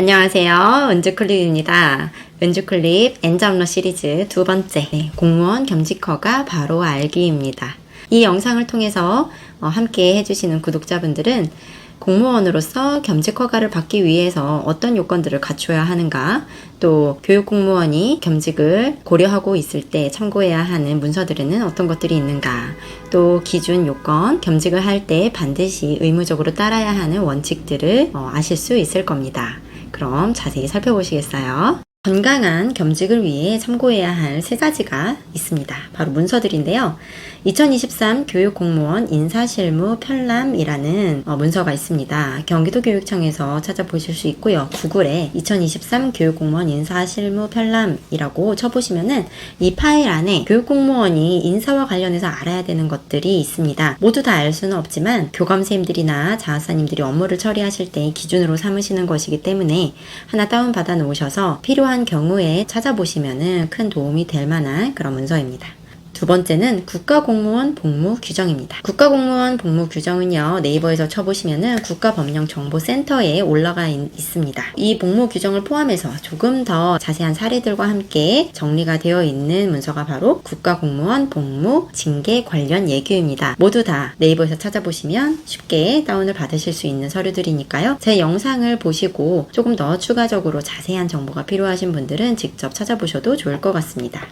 안녕하세요. 은주클립입니다. 은주클립 엔잡러 시리즈 두 번째 네, 공무원 겸직허가 바로 알기입니다. 이 영상을 통해서 어, 함께 해주시는 구독자분들은 공무원으로서 겸직 허가를 받기 위해서 어떤 요건들을 갖춰야 하는가, 또 교육 공무원이 겸직을 고려하고 있을 때 참고해야 하는 문서들에는 어떤 것들이 있는가, 또 기준 요건, 겸직을 할 때 반드시 의무적으로 따라야 하는 원칙들을 어, 아실 수 있을 겁니다. 그럼 자세히 살펴보시겠어요? 건강한 겸직을 위해 참고해야 할 세 가지가 있습니다. 바로 문서들인데요. 2023 교육공무원 인사실무 편람이라는 어, 문서가 있습니다. 경기도 교육청에서 찾아보실 수 있고요. 구글에 2023 교육공무원 인사실무 편람이라고 쳐보시면은 이 파일 안에 교육공무원이 인사와 관련해서 알아야 되는 것들이 있습니다. 모두 다 알 수는 없지만 교감선생님들이나 자하사님들이 업무를 처리하실 때 기준으로 삼으시는 것이기 때문에 하나 다운받아 놓으셔서 필요한 경우에 찾아보시면은 큰 도움이 될 만한 그런 문서입니다. 두 번째는 국가공무원 복무 규정입니다. 국가공무원 복무 규정은요, 네이버에서 쳐보시면은 국가법령정보센터에 올라가 있, 있습니다. 이 복무 규정을 포함해서 조금 더 자세한 사례들과 함께 정리가 되어 있는 문서가 바로 국가공무원 복무 징계 관련 예규입니다. 모두 다 네이버에서 찾아보시면 쉽게 다운을 받으실 수 있는 서류들이니까요. 제 영상을 보시고 조금 더 추가적으로 자세한 정보가 필요하신 분들은 직접 찾아보셔도 좋을 것 같습니다.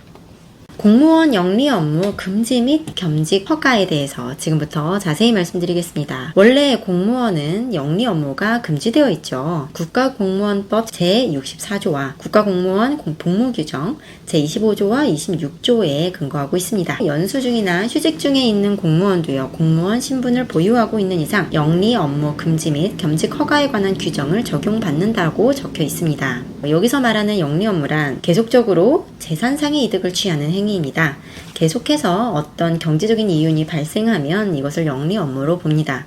공무원 영리 업무 금지 및 겸직 허가에 대해서 지금부터 자세히 말씀드리겠습니다. 원래 공무원은 영리 업무가 금지되어 있죠. 국가공무원법 제64조와 국가공무원 복무규정 제25조와 26조에 근거하고 있습니다. 연수 중이나 휴직 중에 있는 공무원도요. 공무원 신분을 보유하고 있는 이상 영리 업무 금지 및 겸직 허가에 관한 규정을 적용받는다고 적혀 있습니다. 여기서 말하는 영리 업무란 계속적으로 재산상의 이득을 취하는 행위 입니다. 계속해서 어떤 경제적인 이윤이 발생하면 이것을 영리 업무로 봅니다.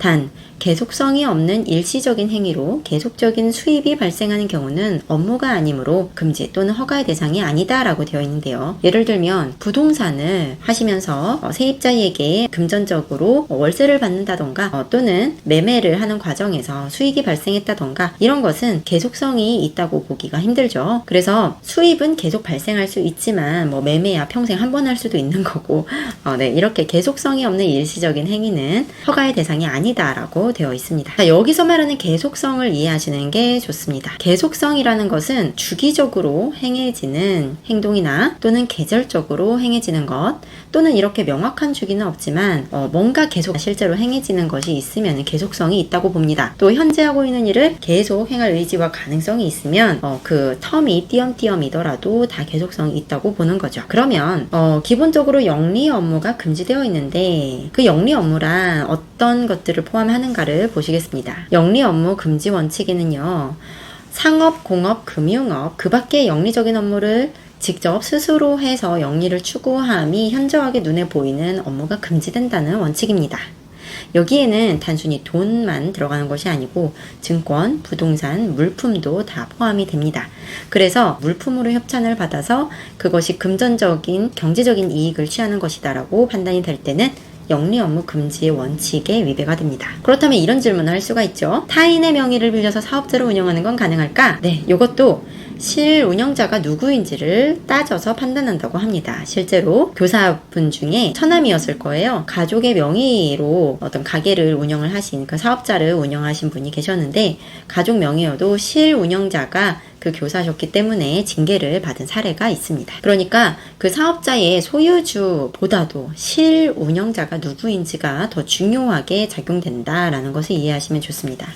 단, 계속성이 없는 일시적인 행위로 계속적인 수입이 발생하는 경우는 업무가 아니므로 금지 또는 허가의 대상이 아니다라고 되어 있는데요. 예를 들면 부동산을 하시면서 어, 세입자에게 금전적으로 월세를 받는다던가 어, 또는 매매를 하는 과정에서 수익이 발생했다던가 이런 것은 계속성이 있다고 보기가 힘들죠. 그래서 수입은 계속 발생할 수 있지만 뭐 매매야 평생 한 번 할 수도 있는 거고 어, 네, 이렇게 계속성이 없는 일시적인 행위는 허가의 대상이 아니 다 라고 되어 있습니다. 자, 여기서 말하는 계속성을 이해하시는 게 좋습니다. 계속성이라는 것은 주기적으로 행해지는 행동이나 또는 계절적으로 행해지는 것 또는 이렇게 명확한 주기는 없지만 어, 뭔가 계속 실제로 행해지는 것이 있으면 계속성이 있다고 봅니다. 또 현재 하고 있는 일을 계속 행할 의지와 가능성이 있으면 어, 그 텀이 띄엄띄엄이더라도 다 계속성이 있다고 보는 거죠. 그러면 어, 기본적으로 영리 업무가 금지되어 있는데 그 영리 업무란 어떤 것들을 포함하는가를 보시겠습니다. 영리 업무 금지 원칙에는요. 상업, 공업, 금융업, 그 밖의 영리적인 업무를 직접 스스로 해서 영리를 추구함이 현저하게 눈에 보이는 업무가 금지된다는 원칙입니다. 여기에는 단순히 돈만 들어가는 것이 아니고 증권, 부동산, 물품도 다 포함이 됩니다. 그래서 물품으로 협찬을 받아서 그것이 금전적인 경제적인 이익을 취하는 것이다라고 판단이 될 때는 영리 업무 금지의 원칙에 위배가 됩니다. 그렇다면 이런 질문을 할 수가 있죠. 타인의 명의를 빌려서 사업자를 운영하는 건 가능할까? 네, 이것도 실 운영자가 누구인지를 따져서 판단한다고 합니다. 실제로 교사분 중에 처남이었을 거예요. 가족의 명의로 어떤 가게를 운영을 하신 그 사업자를 운영하신 분이 계셨는데 가족 명의여도 실 운영자가 그 교사셨기 때문에 징계를 받은 사례가 있습니다. 그러니까 그 사업자의 소유주보다도 실 운영자가 누구인지가 더 중요하게 작용된다라는 것을 이해하시면 좋습니다.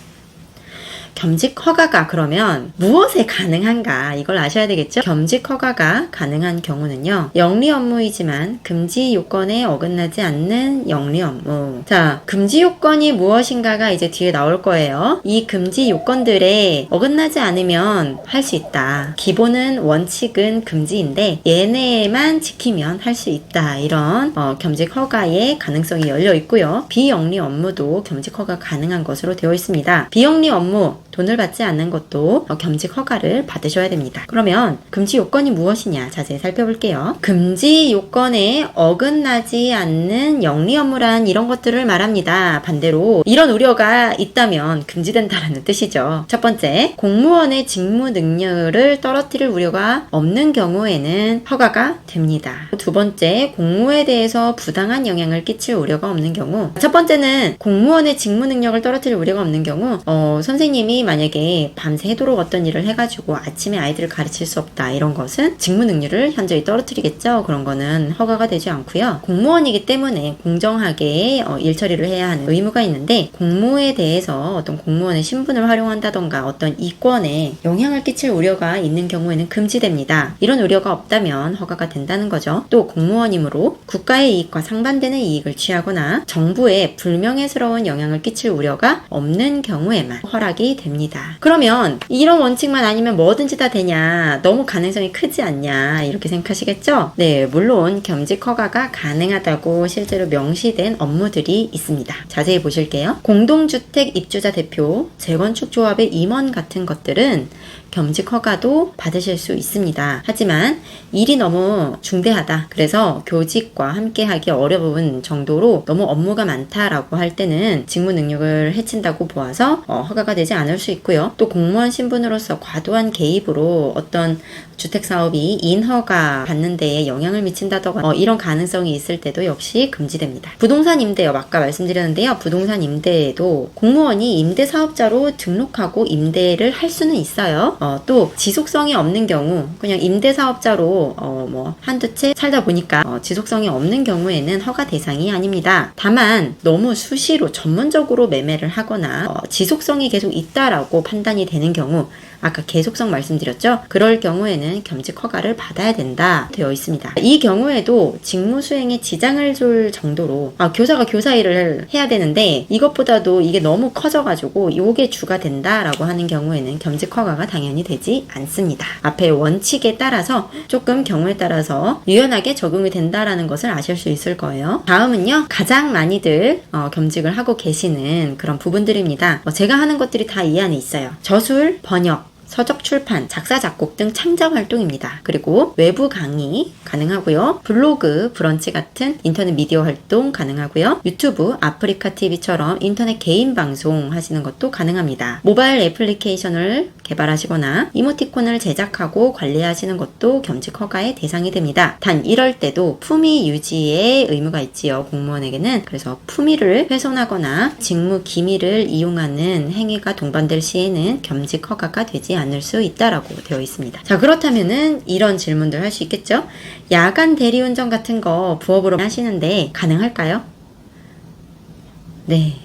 겸직 허가가 그러면 무엇에 가능한가 이걸 아셔야 되겠죠? 겸직 허가가 가능한 경우는요. 영리 업무이지만 금지 요건에 어긋나지 않는 영리 업무. 자, 금지 요건이 무엇인가가 이제 뒤에 나올 거예요. 이 금지 요건들에 어긋나지 않으면 할 수 있다. 기본은 원칙은 금지인데 얘네만 지키면 할 수 있다. 이런 어, 겸직 허가의 가능성이 열려 있고요. 비영리 업무도 겸직 허가 가능한 것으로 되어 있습니다. 비영리 업무 돈을 받지 않는 것도 어, 겸직 허가를 받으셔야 됩니다. 그러면 금지 요건이 무엇이냐 자세히 살펴볼게요. 금지 요건에 어긋나지 않는 영리 업무란 이런 것들을 말합니다. 반대로 이런 우려가 있다면 금지된다라는 뜻이죠. 첫 번째, 공무원의 직무 능력을 떨어뜨릴 우려가 없는 경우에는 허가가 됩니다. 두 번째, 공무에 대해서 부당한 영향을 끼칠 우려가 없는 경우. 첫 번째는 공무원의 직무 능력을 떨어뜨릴 우려가 없는 경우, 어, 선생님이 만약에 밤새도록 어떤 일을 해가지고 아침에 아이들을 가르칠 수 없다 이런 것은 직무 능률을 현저히 떨어뜨리겠죠. 그런 거는 허가가 되지 않고요. 공무원이기 때문에 공정하게 어, 일 처리를 해야 하는 의무가 있는데 공무에 대해서 어떤 공무원의 신분을 활용한다던가 어떤 이권에 영향을 끼칠 우려가 있는 경우에는 금지됩니다. 이런 우려가 없다면 허가가 된다는 거죠. 또 공무원이므로 국가의 이익과 상반되는 이익을 취하거나 정부에 불명예스러운 영향을 끼칠 우려가 없는 경우에만 허락이 됩니다. 그러면 이런 원칙만 아니면 뭐든지 다 되냐? 너무 가능성이 크지 않냐? 이렇게 생각하시겠죠? 네, 물론 겸직 허가가 가능하다고 실제로 명시된 업무들이 있습니다. 자세히 보실게요. 공동주택 입주자 대표, 재건축 조합의 임원 같은 것들은 겸직 허가도 받으실 수 있습니다. 하지만 일이 너무 중대하다. 그래서 교직과 함께 하기 어려운 정도로 너무 업무가 많다라고 할 때는 직무 능력을 해친다고 보아서 어, 허가가 되지 않을 수 있고요. 또 공무원 신분으로서 과도한 개입으로 어떤 주택 사업이 인허가 받는 데에 영향을 미친다던가 어, 이런 가능성이 있을 때도 역시 금지됩니다. 부동산 임대업 아까 말씀드렸는데요. 부동산 임대에도 공무원이 임대 사업자로 등록하고 임대를 할 수는 있어요. 어, 또 지속성이 없는 경우 그냥 임대 사업자로 어, 뭐 한두 채 살다 보니까 어, 지속성이 없는 경우에는 허가 대상이 아닙니다. 다만 너무 수시로 전문적으로 매매를 하거나 어, 지속성이 계속 있다라고 판단이 되는 경우 아까 계속성 말씀드렸죠? 그럴 경우에는 겸직 허가를 받아야 된다 되어 있습니다. 이 경우에도 직무 수행에 지장을 줄 정도로 아, 교사가 교사 일을 해야 되는데 이것보다도 이게 너무 커져가지고 이게 주가 된다라고 하는 경우에는 겸직 허가가 당연히 되지 않습니다. 앞에 원칙에 따라서 조금 경우에 따라서 유연하게 적용이 된다라는 것을 아실 수 있을 거예요. 다음은요 가장 많이들 어, 겸직을 하고 계시는 그런 부분들입니다. 어, 제가 하는 것들이 다 이 안에 있어요. 저술, 번역, 서적 출판, 작사, 작곡 등 창작 활동입니다. 그리고 외부 강의 가능하고요. 블로그, 브런치 같은 인터넷 미디어 활동 가능하고요. 유튜브, 아프리카 TV처럼 인터넷 개인 방송 하시는 것도 가능합니다. 모바일 애플리케이션을 개발하시거나 이모티콘을 제작하고 관리하시는 것도 겸직 허가의 대상이 됩니다. 단 이럴 때도 품위 유지의 의무가 있지요. 공무원에게는 그래서 품위를 훼손하거나 직무 기밀을 이용하는 행위가 동반될 시에는 겸직 허가가 되지 않을 수 있다라고 되어 있습니다. 자 그렇다면은 이런 질문들 할 수 있겠죠? 야간 대리운전 같은 거 부업으로 하시는데 가능할까요? 네.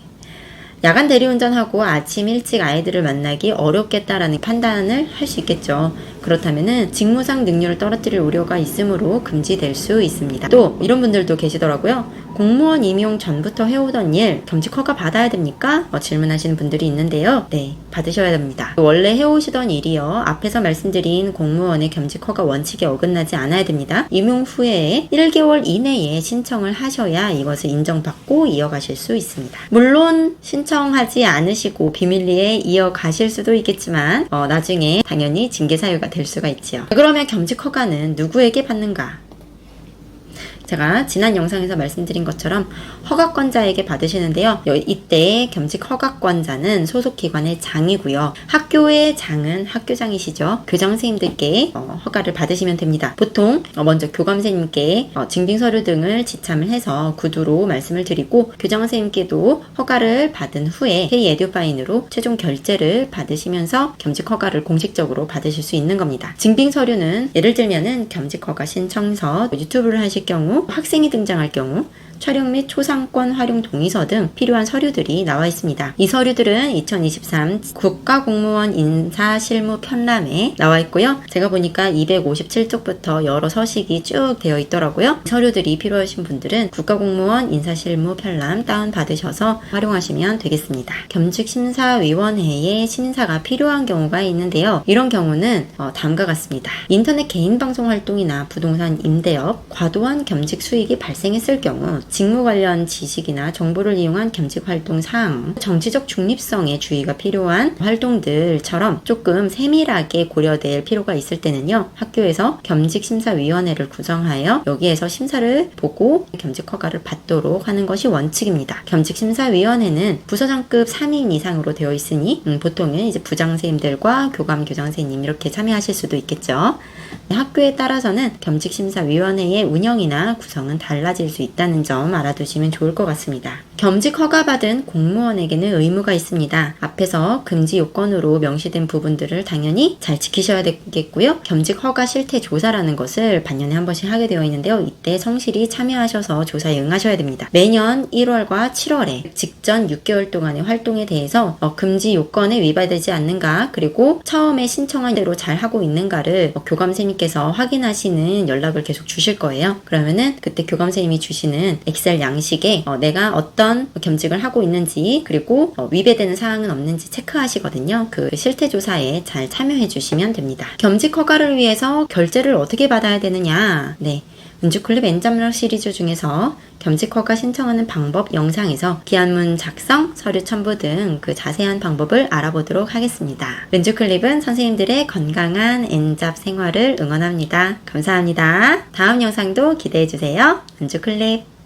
야간 대리운전하고 아침 일찍 아이들을 만나기 어렵겠다라는 판단을 할 수 있겠죠. 그렇다면은 직무상 능률을 떨어뜨릴 우려가 있으므로 금지될 수 있습니다. 또 이런 분들도 계시더라고요. 공무원 임용 전부터 해오던 일 겸직 허가 받아야 됩니까? 어, 질문하시는 분들이 있는데요. 네, 받으셔야 됩니다. 원래 해오시던 일이요. 앞에서 말씀드린 공무원의 겸직 허가 원칙에 어긋나지 않아야 됩니다. 임용 후에 1개월 이내에 신청을 하셔야 이것을 인정받고 이어가실 수 있습니다. 물론 신청 하지 않으시고 비밀리에 이어가실 수도 있겠지만 어, 나중에 당연히 징계 사유가 될 수가 있지요. 그러면 겸직 허가는 누구에게 받는가? 제가 지난 영상에서 말씀드린 것처럼 허가권자에게 받으시는데요. 여- 이때 겸직 허가권자는 소속 기관의 장이고요. 학교의 장은 학교장이시죠. 교장 선생님들께 어, 허가를 받으시면 됩니다. 보통 어, 먼저 교감 선생님께 어, 증빙 서류 등을 지참을 해서 구두로 말씀을 드리고 교장 선생님께도 허가를 받은 후에 K 에듀파인으로 최종 결제를 받으시면서 겸직 허가를 공식적으로 받으실 수 있는 겁니다. 증빙 서류는 예를 들면은 겸직 허가 신청서, 유튜브를 하실 경우 학생이 등장할 경우 촬영 및 초상권 활용 동의서 등 필요한 서류들이 나와 있습니다. 이 서류들은 2023 국가공무원 인사 실무 편람에 나와 있고요. 제가 보니까 257쪽부터 여러 서식이 쭉 되어 있더라고요. 서류들이 필요하신 분들은 국가공무원 인사 실무 편람 다운 받으셔서 활용하시면 되겠습니다. 겸직심사위원회에 심사가 필요한 경우가 있는데요. 이런 경우는 어, 다음과 같습니다. 인터넷 개인 방송 활동이나 부동산 임대업, 과도한 겸직 수익이 발생했을 경우 직무 관련 지식이나 정보를 이용한 겸직 활동 사항, 정치적 중립성에 주의가 필요한 활동들처럼 조금 세밀하게 고려될 필요가 있을 때는요, 학교에서 겸직 심사위원회를 구성하여 여기에서 심사를 보고 겸직 허가를 받도록 하는 것이 원칙입니다. 겸직 심사위원회는 부서장급 3인 이상으로 되어 있으니 음, 보통은 이제 부장 선생님들과 교감 교장 선생님 이렇게 참여하실 수도 있겠죠. 학교에 따라서는 겸직 심사위원회의 운영이나 구성은 달라질 수 있다는 점 알아두시면 좋을 것 같습니다. 겸직 허가받은 공무원에게는 의무가 있습니다. 앞에서 금지 요건으로 명시된 부분들을 당연히 잘 지키셔야 되겠고요. 겸직 허가 실태 조사라는 것을 반년에 한 번씩 하게 되어 있는데요. 이때 성실히 참여하셔서 조사에 응하셔야 됩니다. 매년 1월과 7월에 직전 6개월 동안의 활동에 대해서 어, 금지 요건에 위반되지 않는가 그리고 처음에 신청한 대로 잘 하고 있는가를 어, 교감생님께서 확인하시는 연락을 계속 주실 거예요. 그러면은 그때 교감생님이 주시는 엑셀 양식에 어, 내가 어떤 겸직을 하고 있는지 그리고 어, 위배되는 사항은 없는지 체크하시거든요. 그 실태 조사에 잘 참여해 주시면 됩니다. 겸직 허가를 위해서 결제를 어떻게 받아야 되느냐? 네. 은주클립 엔잡러 시리즈 중에서 겸직 허가 신청하는 방법 영상에서 기한문 작성, 서류 첨부 등 그 자세한 방법을 알아보도록 하겠습니다. 은주클립은 선생님들의 건강한 엔잡 생활을 응원합니다. 감사합니다. 다음 영상도 기대해 주세요. 은주클립